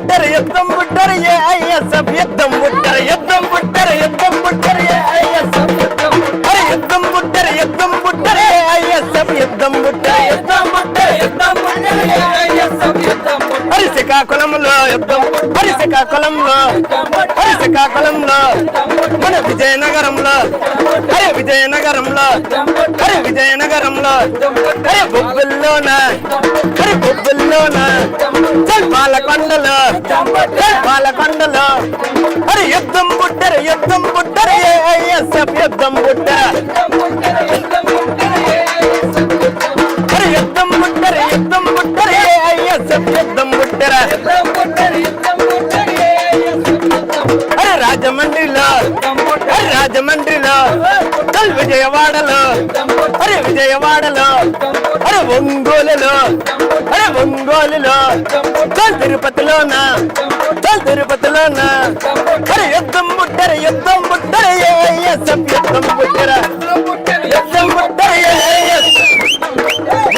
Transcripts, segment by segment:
బుట్టరు యుద్ధం బుట్టరు ఏ ఐఎస్ఎఫ్ యుద్ధం బుట్టరు యుద్ధం బుట్టరు యుద్ధం బుట్టరు ఏ ఐఎస్ఎఫ్ యుద్ధం అరే యుద్ధం బుట్టరు యుద్ధం బుట్టరు ఏ ఐఎస్ఎఫ్ యుద్ధం బుట్టరు యుద్ధం బుట్టరు యుద్ధం బుట్టరు ఏ ఐఎస్ఎఫ్ యుద్ధం హరి శ్రీకాకుళంలో యుద్ధం హరి శ్రీకాకుళంలో హరి శ్రీకాకుళంలో మన విజయనగరంలో హరి విజయనగరంలో హరి విజయనగరంలో హరి బొబ్బుల్లోన హరి బొబ్బుల్లోన పాలకొండలో పాలకొండలో హరి యుద్ధం బుట్టరు యుద్ధం బుట్టరు ఏ యుద్ధం బుట్టరు హరి యుద్ధం బుట్టరు యుద్ధం బుట్టరు ఏ యుద్ధం బుట్టరు అరే రాజమండ్రిలో అరే రాజమండ్రిలో విజయవాడలో అరే విజయవాడలో అరే ఒంగోలులో ఒంగోలులో చల్ తిరుపతిలోన చల్ తిరుపతిలోన అరే యుద్ధం బుట్టర యుద్ధం బుట్టర ఏ ఐఎస్ఎఫ్ యుద్ధం బుట్టర యుద్ధం బుట్టర ఏ ఐఎస్ఎఫ్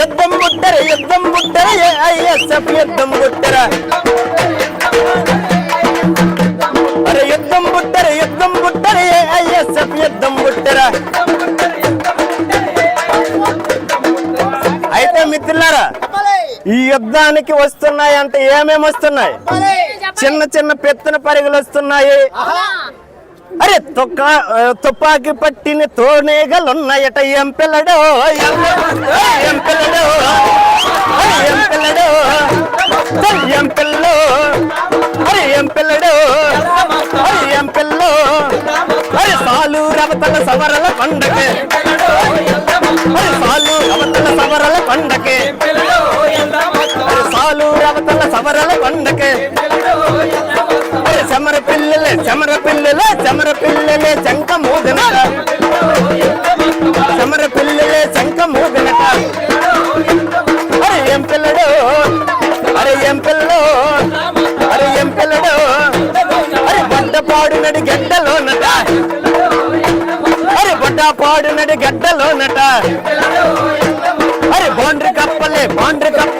యుద్ధం బుట్టర యుద్ధం బుట్టర ఏ ఐఎస్ఎఫ్ యుద్ధం బుట్టర అరే యుద్ధం బుట్టర యుద్ధం బుట్టర ఏ ఐఎస్ఎఫ్ యుద్ధం బుట్టర అయితే మిత్రులారా ఈ యుద్ధానికి వస్తున్నాయి అంటే ఏమేమి వస్తున్నాయి? చిన్న చిన్న పెత్తన పరిగలు వస్తున్నాయి. అరే తొక్క తుపాకీ పట్టిన తోనేగలున్నాయట ఏం పిల్లడో ఏం పిల్లడో ఏం పిల్లడో ఏం పిల్లో అరే ఏం పిల్లడో అరే ఏం పిల్లో అరే సాలు రవతల సవరల పండగ. పండకే చమర పిల్లలే చమర పిల్లలే చెమర పిల్లలే శంఖ మోదన చెమర పిల్లలే శంఖ మూదనట అరే ఏం పిల్లడు? అరే ఏం పిల్లడు? అరే ఏం పిల్లడు? అరే బొడ్డ పాడునడి గడ్డలోనట. అరే బొడ్డ పాడునడి గడ్డలోనట. అరే బాండ్రి కప్పలే బాండ్రి కప్ప